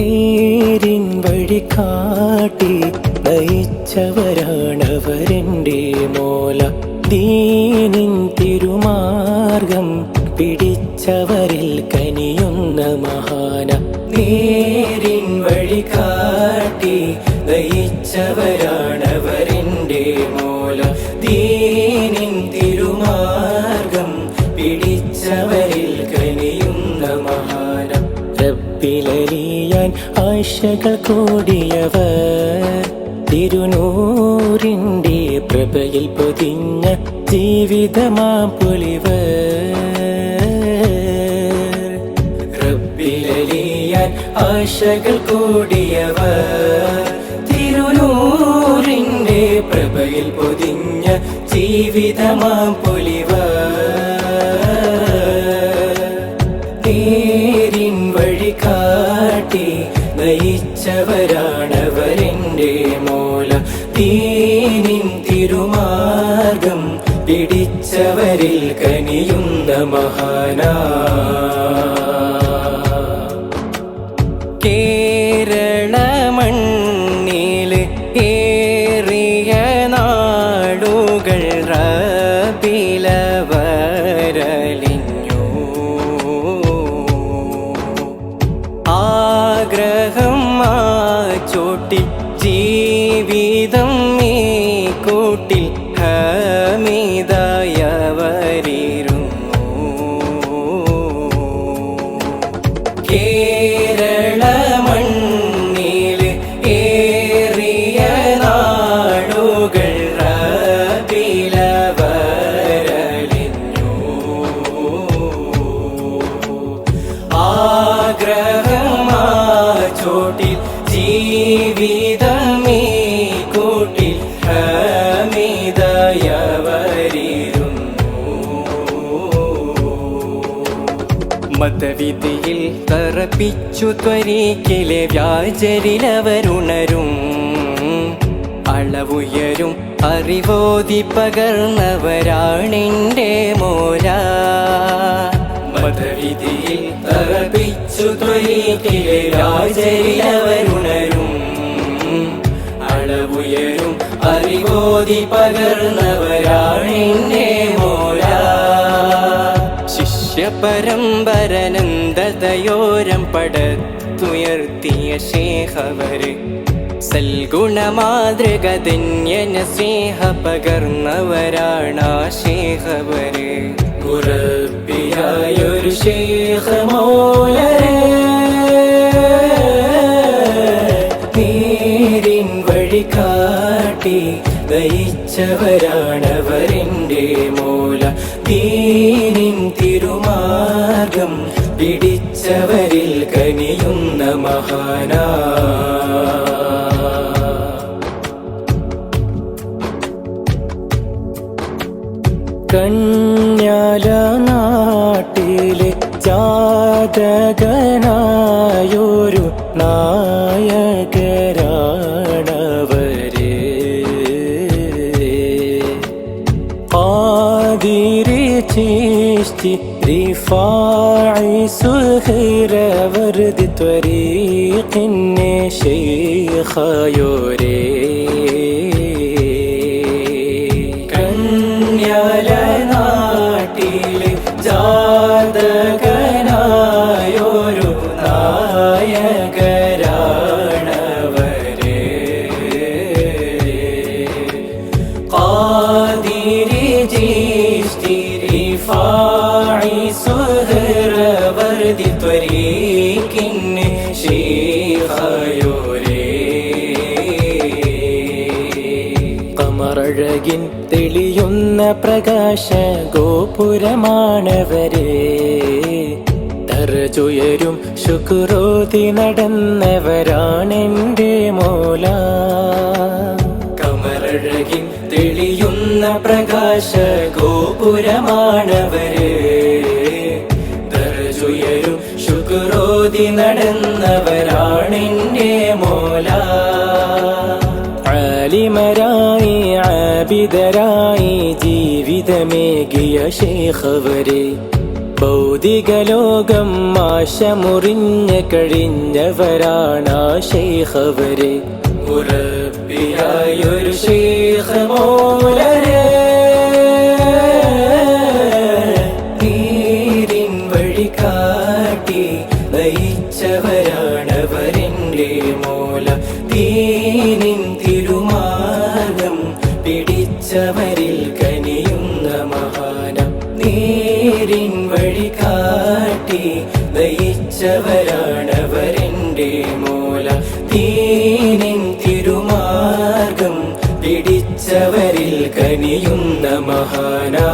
നേരിൻ വഴി കാട്ടി നയിച്ചവരാണവരെന്റെ മോല. ദീനിൻ തിരുമാർഗം പിടിച്ചവരിൽ കനിയുന്ന മഹാന. നേരിൻ വഴി കാട്ടി നയിച്ചവരാണവരെന്റെ മോല. ദീനിൻ തിരുമാർഗം പിടിച്ചവരിൽ റബ്ബിലലിയാൻ ആശകൾ കൂടിയവർ. തിരുനൂറിന്റെ പ്രഭയിൽ പൊതിഞ്ഞ ജീവിതമാ പൊലിവർ. ആശകൾ കൂടിയവർ. തിരുനൂറിന്റെ പ്രഭയിൽ പൊതിഞ്ഞ ജീവിതമാം പൊലിവർ. നയിച്ചവരാണവരെന്റെ മൂല തീനിൻ തിരുമാർഗം പിടിച്ചവരിൽ കനിയുന്ന മഹാന. കേരള ചോട്ടിൽ ജീവിതമേ കൂട്ടിൽ മതവിധിയിൽ തറപ്പിച്ചു ത്വരീക്കിലെ വ്യാജരിലവരുണരും. അളവുയരും അറിവോതി പകർന്നവരാണെന്റെ തറപ്പിച്ചു ത്വരീക്കിലെ വ്യാജരിലവരുണരും അളവുയരും അറിവോതി പകർന്നവരാണെന്റെ മോല ശിഷ്യപരമ്പരനന്ദതയോരം പടത്തുയർത്തിയ ശേഖവര് സൽഗുണമാതൃകധന്യന സ്നേഹ പകർന്നവരാണ് ശേഖവര്. മുറബിയായൊരു ശേഖ നയിച്ചവരാണവരെന്റെ മൂല. ദീനിൻ തിരുമാർഗം പിടിച്ചവരിൽ കനിയുന്ന മഹാന. കന്യാല നാട്ടിലെ ജാതകനായൊരു رفاعي سهير ورد طريق شيخ يوري കമറഴകിൻ തെളിയുന്ന പ്രകാശ ഗോപുരമാണവരെ തറചുയരും ശുക്രോതി നടന്നവരാണെന്റെ മോല. കമറഴകിൻ തെളിയുന്ന പ്രകാശ ഗോപുരമാണവരെ തറചുയരും ശുക്രോതി നടന്നവരാ നടന്നവരാണെന്റെ മോല. ആലിമരായി ആബിദരായി ജീവിതമേകിയ ശേഖവരെ ഭൗതിക ലോകം ആശമുറിഞ്ഞ് കഴിഞ്ഞവരാണ് ശൈഖവരെ മുറബിയായൊരു ശൈഖ മോലരെ. നീരിൻ വഴി കാട്ടി നയിച്ചവരാണവരെന്റെ മൂല. തീനിൻ തിരുമാർഗം പിടിച്ചവരിൽ കനിയുന്ന മഹാന. നേരിൻ വഴി കാട്ടി നയിച്ചവരാണവരെന്റെ മൂല. തീനിൻ തിരുമാർഗം പിടിച്ചവരിൽ കനിയുന്ന മഹാനാ.